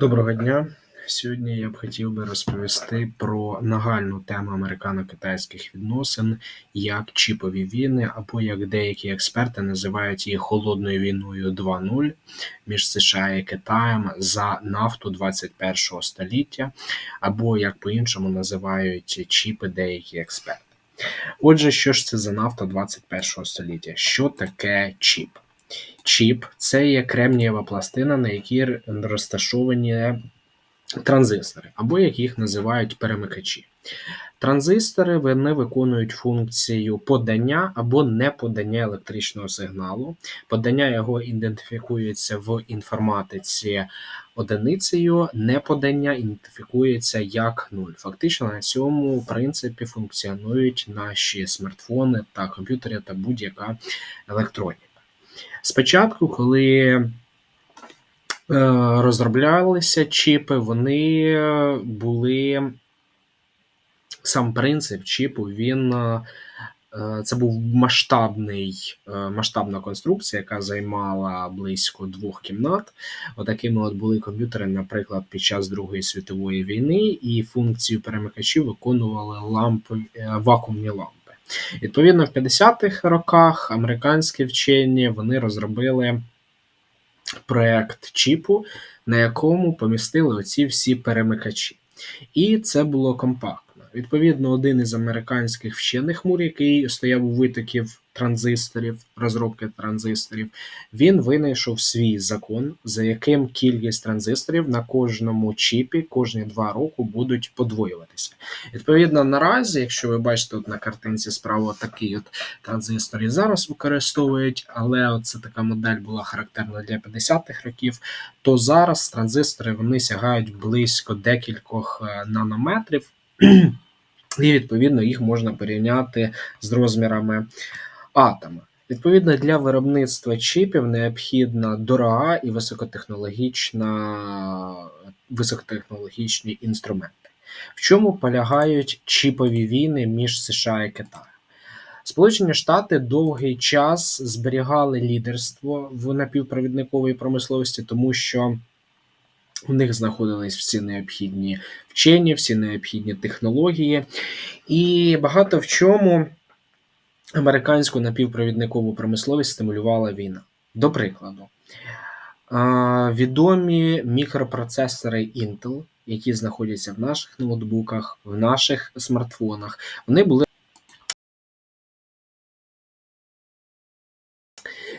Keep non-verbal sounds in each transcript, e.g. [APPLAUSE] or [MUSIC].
Доброго дня! Сьогодні я б хотів би розповісти про нагальну тему американо-китайських відносин, як чіпові війни, або як деякі експерти називають її холодною війною 2.0 між США і Китаєм за нафту 21 століття, або як по-іншому називають чіпи деякі експерти. Отже, що ж це за нафта 21 століття? Що таке чіп? Чіп це є кремнієва пластина, на якій розташовані транзистори, або як їх називають перемикачі. Транзистори вони виконують функцію подання або неподання електричного сигналу. Подання його ідентифікується в інформатиці одиницею, неподання ідентифікується як нуль. Фактично на цьому принципі функціонують наші смартфони та комп'ютери та будь-яка електроніка. Спочатку, коли е, розроблялися чіпи, вони були сам принцип чіпу, він е, це був масштабний, е, масштабна конструкція, яка займала близько двох кімнат. Отакими от були комп'ютери, наприклад, під час Другої світової війни, і функцію перемикачів виконували лампи, вакуумні лампи. Відповідно, в 50-х роках американські вчені вони розробили проект чіпу, на якому помістили оці всі перемикачі. І це було компактно. Відповідно, один із американських вчених мур, який стояв у витоків транзисторів, розробки транзисторів, він винайшов свій закон, за яким кількість транзисторів на кожному чіпі кожні два роки будуть подвоюватися. Відповідно, наразі, якщо ви бачите тут на картинці справа такий от транзистор і зараз використовують, але це така модель була характерна для 50-х років, то зараз транзистори вони сягають близько декількох е, нанометрів. [CLEARS THROAT] І, відповідно, їх можна порівняти з розмірами атома. Відповідно, для виробництва чіпів необхідна дорога і високотехнологічна, високотехнологічні інструменти. В чому полягають чіпові війни між США і Китаєм? Сполучені Штати довгий час зберігали лідерство в напівпровідниковій промисловості, тому що у них знаходились всі необхідні вчені, всі необхідні технології, і багато в чому американську напівпровідникову промисловість стимулювала війна. До прикладу, відомі мікропроцесори Intel, які знаходяться в наших ноутбуках, в наших смартфонах, вони були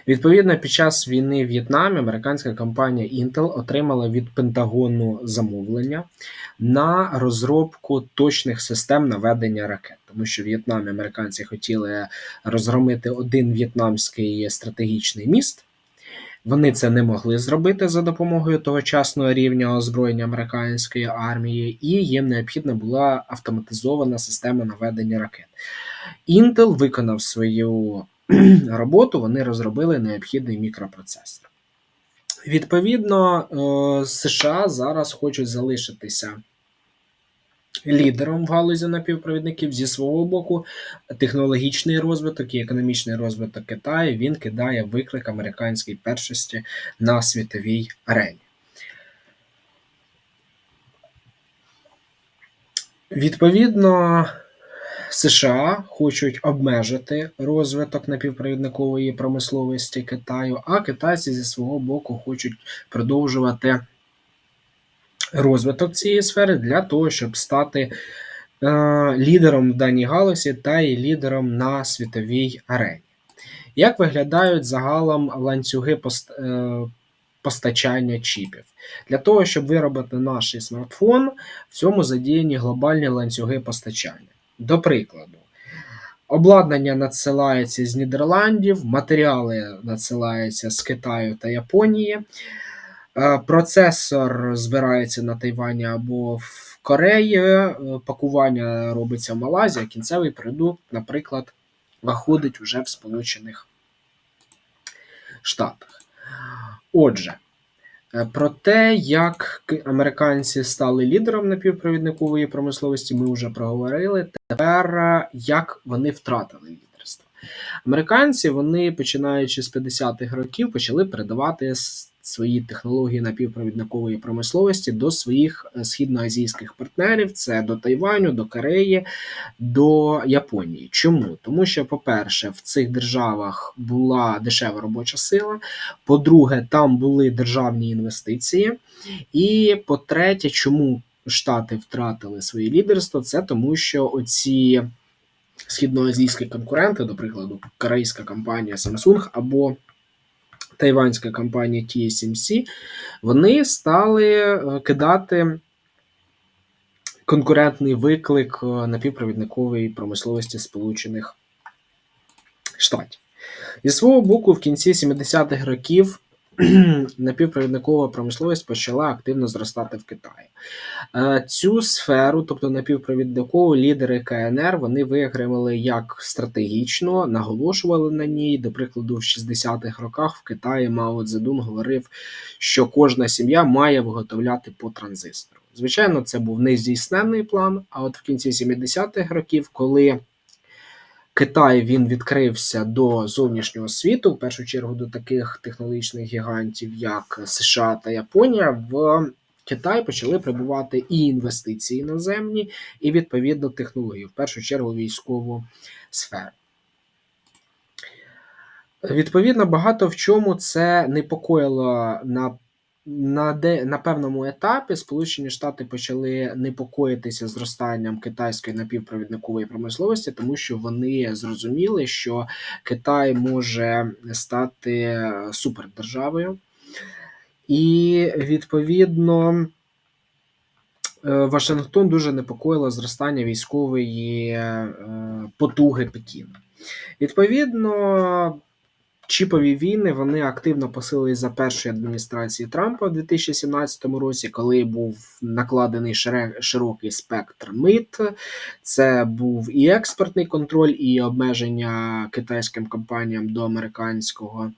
Відповідно, під час війни в В'єтнамі американська компанія Intel отримала від Пентагону замовлення на розробку точних систем наведення ракет, тому що в В'єтнамі американці хотіли розгромити один в'єтнамський стратегічний міст. Вони це не могли зробити за допомогою тогочасного рівня озброєння американської армії, і їм необхідна була автоматизована система наведення ракет. Intel виконав свою [CLEARS THROAT] роботу вони розробили необхідний мікропроцесор. Відповідно, е, США зараз хочуть залишитися лідером в галузі напівпровідників зі свого боку. Технологічний розвиток і економічний розвиток Китаю він кидає виклик американській першості на світовій арені. Відповідно. США хочуть обмежити розвиток напівпровідникової промисловості Китаю, а китайці зі свого боку хочуть продовжувати розвиток цієї сфери для того, щоб стати е, лідером в даній галузі та і лідером на світовій арені. Як виглядають загалом ланцюги пост, е, постачання чіпів? Для того, щоб виробити наш смартфон, в цьому задіяні глобальні ланцюги постачання. До прикладу, обладнання надсилається з Нідерландів, матеріали надсилаються з Китаю та Японії. Е, процесор збирається на Тайвані або в Кореї, е, пакування робиться в Малайзії, а кінцевий продукт, наприклад, виходить вже в Сполучених Штатах. Отже, про те, як американці стали лідером напівпровідникової промисловості, ми вже проговорили. Тепер е, як вони втратили лідерство. Американці, вони, починаючи з 50-х років, почали передавати свої технології напівпровідникової промисловості до своїх е, східноазійських партнерів: це до Тайваню, до Кореї, до Японії. Чому? Тому що, по-перше, в цих державах була дешева робоча сила. По-друге, там були державні інвестиції. І по-третє, чому Штати втратили своє лідерство? Це тому, що оці східноазійські конкуренти, до прикладу, корейська компанія Samsung або тайванська компанія TSMC, вони стали е, кидати конкурентний виклик е, напівпровідникової промисловості Сполучених Штатів. Зі свого боку, в кінці 70-х років [CLEARS THROAT] напівпровідникова промисловість почала активно зростати в Китаї. Е, цю сферу, тобто напівпровідникову, лідери КНР, вони виокремили як стратегічно, наголошували на ній. До прикладу, в 60-х роках в Китаї Мао Цзедун говорив, що кожна сім'я має виготовляти по транзистору. Звичайно, це був нездійсненний план. А от в кінці 70-х років, коли Китай він відкрився до зовнішнього світу, в першу чергу до таких технологічних гігантів, як США та Японія, в Китай почали прибувати і інвестиції іноземні, і відповідно технології, в першу чергу військову сферу. Відповідно, багато в чому це непокоїло на на де на певному етапі Сполучені Штати почали непокоїтися зростанням китайської напівпровідникової промисловості, тому що вони зрозуміли, що Китай може стати супердержавою, і відповідно. Е, Вашингтон дуже непокоїло зростання військової е, потуги Пекіна. Відповідно, Чіпові війни вони активно посилились за першої адміністрації Трампа у 2017 році, коли був накладений широкий спектр мит. Це був і експортний контроль, і обмеження китайським компаніям до американського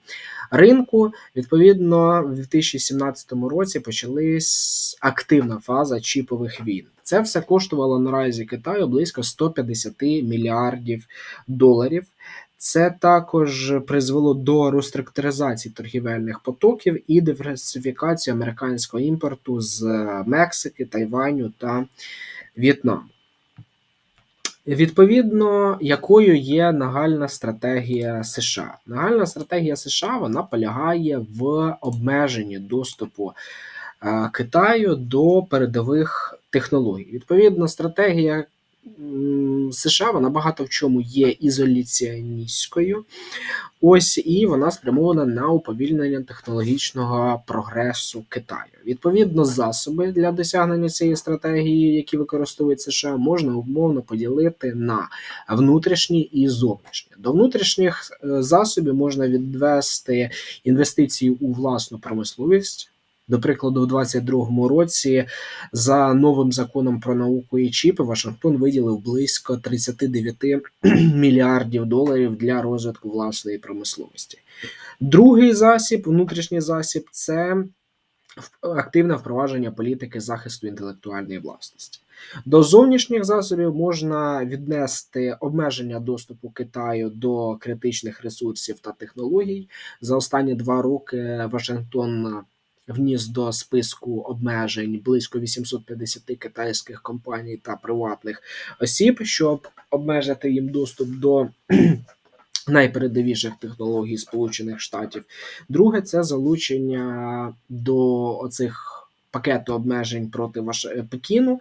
ринку. Відповідно, в 2017 році почалась активна фаза чіпових війн. Це все коштувало наразі Китаю близько 150 мільярдів доларів. Це також призвело до реструктуризації торгівельних потоків і диверсифікації американського імпорту з Мексики, Тайваню та В'єтнаму. Відповідно, якою є нагальна стратегія США? Нагальна стратегія США вона полягає в обмеженні доступу е, Китаю до передових технологій. Відповідно, стратегія США вона багато в чому є ізоляціоністською. Ось і вона спрямована на уповільнення технологічного прогресу Китаю. Відповідно, засоби для досягнення цієї стратегії, які використовують США, можна умовно поділити на внутрішні і зовнішні. До внутрішніх е, засобів можна відвести інвестиції у власну промисловість. До прикладу, у 2022 році за новим законом про науку і чіпи Вашингтон виділив близько 39 [CLEARS THROAT] мільярдів доларів для розвитку власної промисловості. Другий засіб, внутрішній засіб, це активне впровадження політики захисту інтелектуальної власності. До зовнішніх засобів можна віднести обмеження доступу Китаю до критичних ресурсів та технологій. За останні два роки Вашингтон вніс до списку обмежень близько 850 китайських компаній та приватних осіб, щоб обмежити їм доступ до [CLEARS THROAT] найпередовіших технологій Сполучених Штатів. Друге це залучення до оцих пакету обмежень проти Ваш... Пекіну,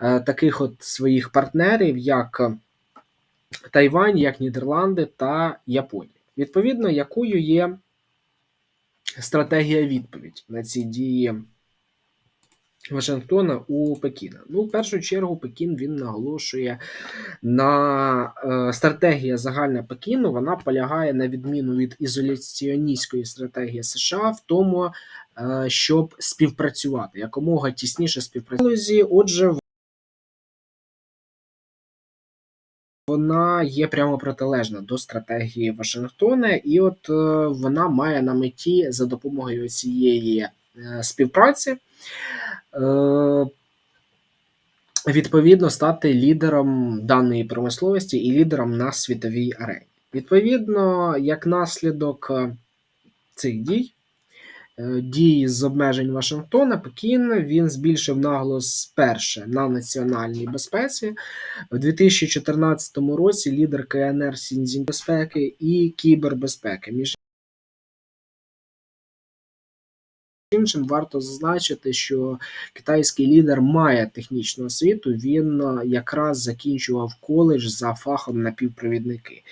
е, таких от своїх партнерів, як Тайвань, як Нідерланди та Японія. Відповідно, якою є стратегія відповідь на ці дії Вашингтона у Пекіна. Ну, в першу чергу, Пекін він наголошує на е, стратегія загальна Пекіну. Вона полягає на відміну від ізоляціоністської стратегії США в тому, е, щоб співпрацювати якомога тісніше співпрацювати. Отже, Вона є прямо протилежна до стратегії Вашингтона, і от е, вона має на меті за допомогою цієї е, співпраці е, відповідно стати лідером даної промисловості і лідером на світовій арені. Відповідно, як наслідок цих дій, дії з обмежень Вашингтона, Пекін він збільшив наголос перше на національній безпеці. В 2014 році лідер КНР Сінзінь безпеки і кібербезпеки. Між іншим, варто зазначити, що китайський лідер має технічну освіту. Він е, якраз закінчував коледж за фахом напівпровідники.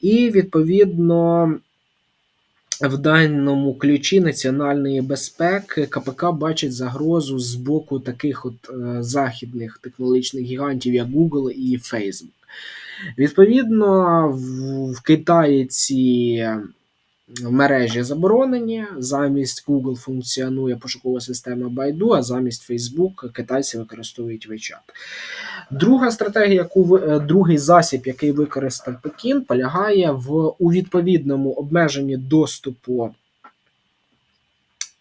І відповідно. В даному ключі національної безпеки КПК бачить загрозу з боку таких от е, західних технологічних гігантів, як Google і Facebook. Відповідно, в, в Китаї ці мережі заборонені. Замість Google функціонує пошукова система Baidu, а замість Facebook китайці використовують WeChat. Друга стратегія, яку е, другий засіб, який використав Пекін, полягає в у відповідному обмеженні доступу.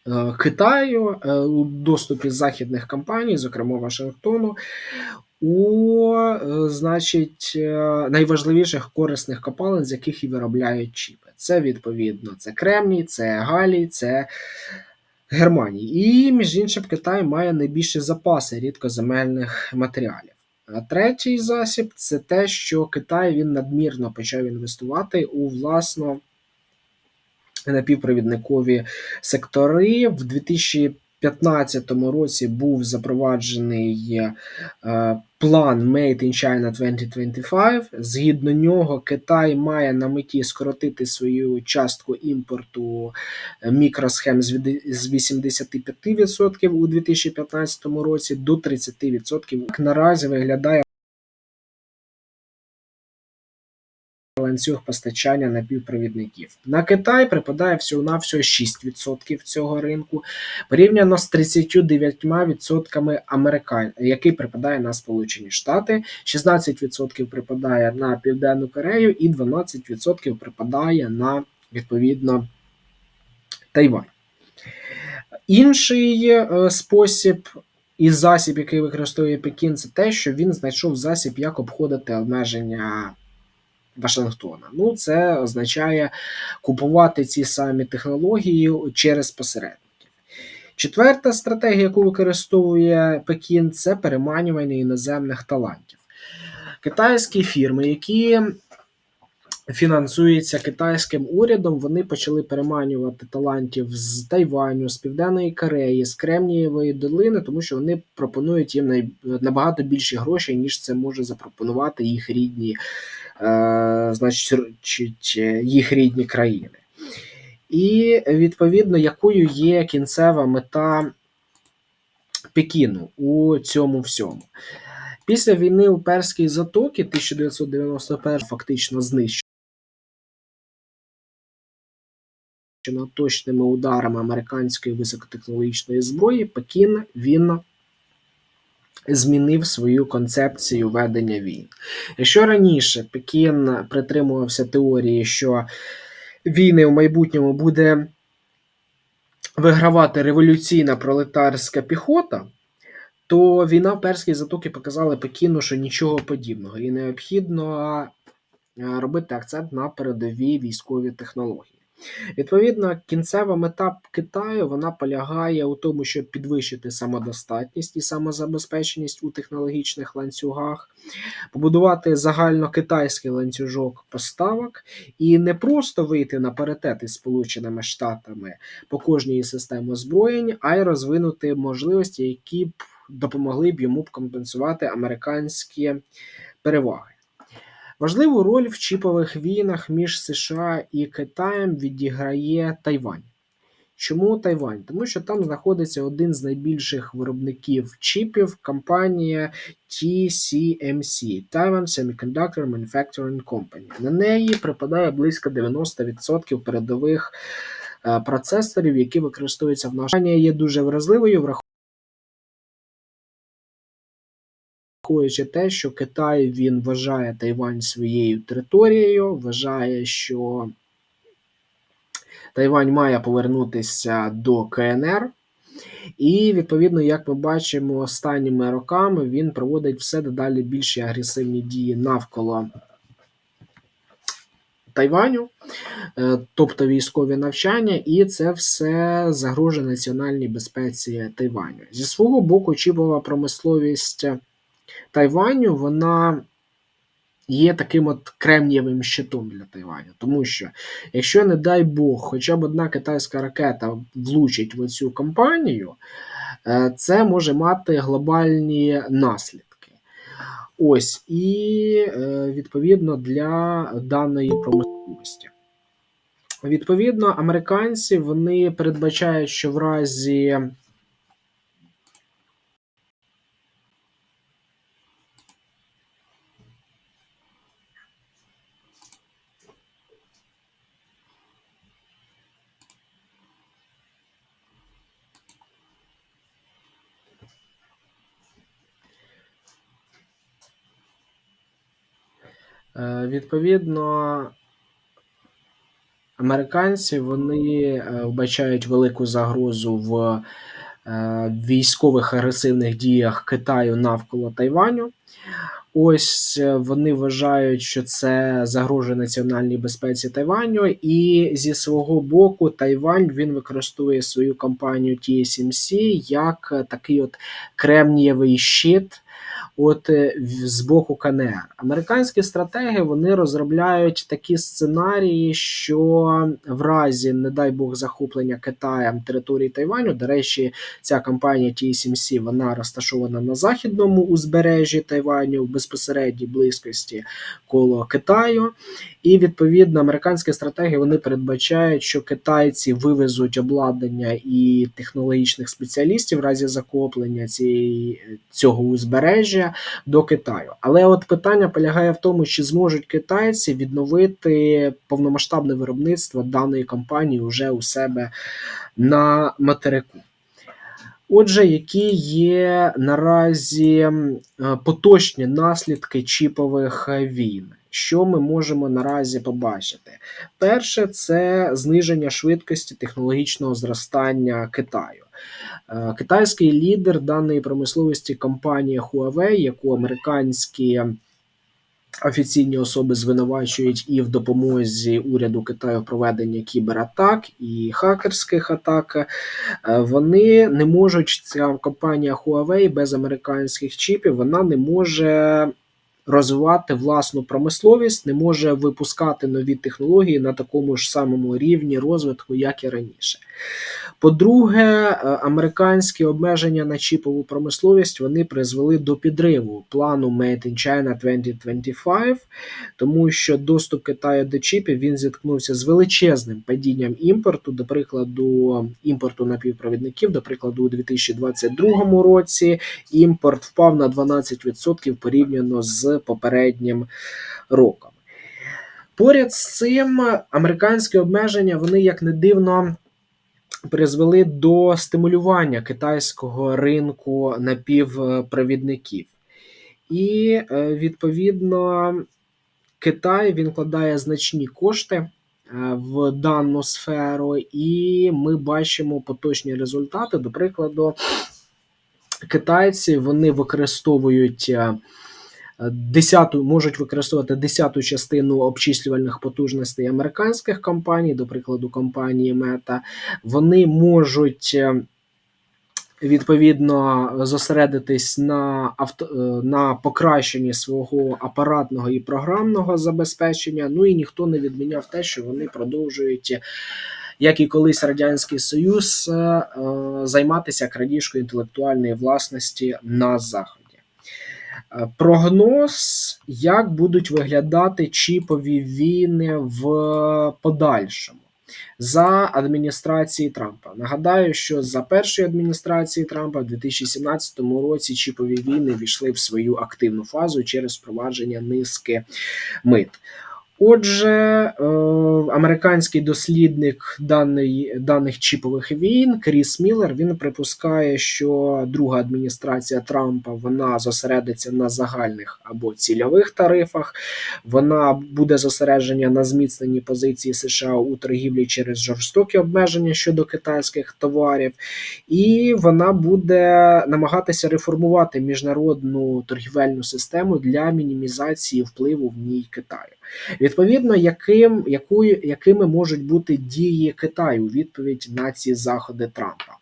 Е, Китаю е, у доступі західних компаній, зокрема Вашингтону, у значить, найважливіших корисних копалин, з яких і виробляють чіпи. Це відповідно це Кремній, це Галій, це Германії. І, між іншим, Китай має найбільші запаси рідкоземельних матеріалів. А третій засіб це те, що Китай він надмірно почав інвестувати у власно напівпровідникові сектори. В 2015 році був запроваджений е, план Made in China 2025. Згідно нього, Китай має на меті скоротити свою частку імпорту е, мікросхем з 85% у 2015 році до 30%. Наразі виглядає ланцюг постачання напівпровідників. На Китай припадає всього-навсього 6% цього ринку, порівняно з 39% американ, який припадає на Сполучені Штати, 16% припадає на Південну Корею і 12% припадає на відповідно Тайвань. Інший е, спосіб. І засіб, який використовує Пекін, це те, що він знайшов засіб, як обходити обмеження Вашингтона. Ну, це означає купувати ці самі технології через посередників. Четверта стратегія, яку використовує Пекін, це переманювання іноземних талантів. Китайські фірми, які фінансуються китайським урядом, вони почали переманювати талантів з Тайваню, з Південної Кореї, з Кремнієвої долини, тому що вони пропонують їм набагато більші гроші, ніж це може запропонувати їх рідні значить, їх рідні країни. І відповідно, якою є кінцева мета Пекіну у цьому всьому. Після війни у Перській затоки 1991 фактично знищено точними ударами американської високотехнологічної зброї, Пекін він змінив свою концепцію ведення війн. Якщо раніше Пекін притримувався теорії, що війни в майбутньому буде вигравати революційна пролетарська піхота, то війна в Перській затоки показала Пекіну, що нічого подібного, і необхідно робити акцент на передові військові технології. Відповідно, кінцева мета Китаю вона полягає у тому, щоб підвищити самодостатність і самозабезпеченість у технологічних ланцюгах, побудувати загальнокитайський ланцюжок поставок і не просто вийти на паритет із Сполученими Штатами по кожній системі озброєнь, а й розвинути можливості, які б допомогли б йому компенсувати американські переваги. Важливу роль в чіпових війнах між США і Китаєм відіграє Тайвань. Чому Тайвань? Тому що там знаходиться один з найбільших виробників чіпів компанія TSMC Taiwan Semiconductor Manufacturing Company. На неї припадає близько 90% передових е, процесорів, які використовуються в нашій є дуже вразливою, враховуючи те, що Китай він вважає Тайвань своєю територією, вважає, що Тайвань має повернутися до КНР. І, відповідно, як ми бачимо, останніми роками він проводить все дедалі більші агресивні дії навколо Тайваню, е, тобто військові навчання, і це все загрожує національній безпеці Тайваню. Зі свого боку, чіпова промисловість Тайваню вона є таким от кремнієвим щитом для Тайваню. Тому що, якщо, не дай Бог, хоча б одна китайська ракета влучить в цю компанію, е, це може мати глобальні наслідки. Ось, і е, відповідно для даної промисловості. Відповідно, американці вони передбачають, що в разі відповідно, американці вони е, вбачають велику загрозу в е, військових агресивних діях Китаю навколо Тайваню. Ось вони вважають, що це загрожує національній безпеці Тайваню, і зі свого боку Тайвань він використовує свою компанію TSMC як такий от кремнієвий щит от е, з боку КНР. Американські стратеги вони розробляють такі сценарії, що в разі, не дай Бог, захоплення Китаєм території Тайваню, до речі, ця компанія TSMC, вона розташована на західному узбережжі Тайваню в безпосередній близькості коло Китаю. І відповідно американські стратегії вони передбачають, що китайці вивезуть обладнання і технологічних спеціалістів в разі захоплення цієї цього узбережжя до Китаю. Але от питання полягає в тому, чи зможуть китайці відновити повномасштабне виробництво даної компанії вже у себе на материку. Отже, які є наразі поточні наслідки чіпових війн? Що ми можемо наразі побачити? Перше, це зниження швидкості технологічного зростання Китаю. Е, китайський лідер даної промисловості компанія Huawei, яку американські офіційні особи звинувачують і в допомозі уряду Китаю в проведенні кібератак і хакерських атак, е, вони не можуть. Ця компанія Huawei без американських чіпів вона не може розвивати власну промисловість, не може випускати нові технології на такому ж самому рівні розвитку, як і раніше. По-друге, е, американські обмеження на чіпову промисловість вони призвели до підриву плану Made in China 2025, тому що доступ Китаю до чіпів він зіткнувся з величезним падінням імпорту, до прикладу, імпорту напівпровідників, до прикладу, у 2022 році імпорт впав на 12% порівняно з попереднім роком. Поряд з цим американські обмеження вони як не дивно призвели до стимулювання китайського ринку напівпровідників. І, е, відповідно, Китай він вкладає значні кошти е, в дану сферу, і ми бачимо поточні результати. До прикладу, китайці вони використовують е, десяту можуть використовувати десяту частину обчислювальних потужностей американських компаній, до прикладу, компанії Meta, вони можуть. Е, відповідно, зосередитись на авто е, на покращенні свого апаратного і програмного забезпечення. Ну і ніхто не відміняв те, що вони продовжують, як і колись радянський союз, е, займатися крадіжкою інтелектуальної власності на заході. Е, прогноз, як будуть виглядати чіпові війни в подальшому за адміністрації Трампа. Нагадаю, що за першої адміністрації Трампа в 2017 році чіпові війни війшли в свою активну фазу через впровадження низки мит. Отже, е, американський дослідник даних чіпових війн Кріс Міллер він припускає, що друга адміністрація Трампа вона зосередиться на загальних або цільових тарифах. Вона буде зосередження на зміцненні позиції США у торгівлі через жорстокі обмеження щодо китайських товарів, і вона буде намагатися реформувати міжнародну торгівельну систему для мінімізації впливу в ній Китаю. Відповідно, яким, якою, якими можуть бути дії Китаю у відповідь на ці заходи Трампа?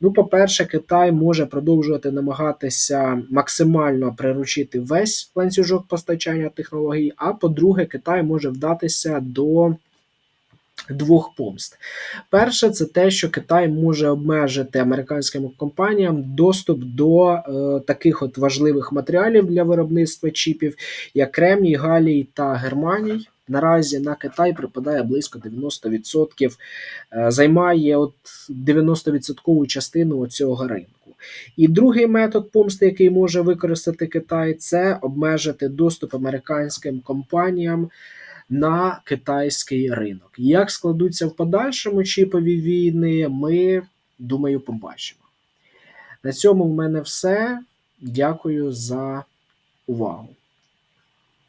Ну, по-перше, Китай може продовжувати намагатися максимально приручити весь ланцюжок постачання технологій. А по-друге, Китай може вдатися до двох помст. Перше, це те, що Китай може обмежити американським компаніям доступ до е, таких от важливих матеріалів для виробництва чіпів, як кремній, галій та германій. Наразі на Китай припадає близько 90%, е, займає от 90% частину цього ринку. І другий метод помсти, який може використати Китай, це обмежити доступ американським компаніям на китайський ринок. Як складуться в подальшому чіпові війни, ми думаю, побачимо. На цьому в мене все. Дякую за увагу.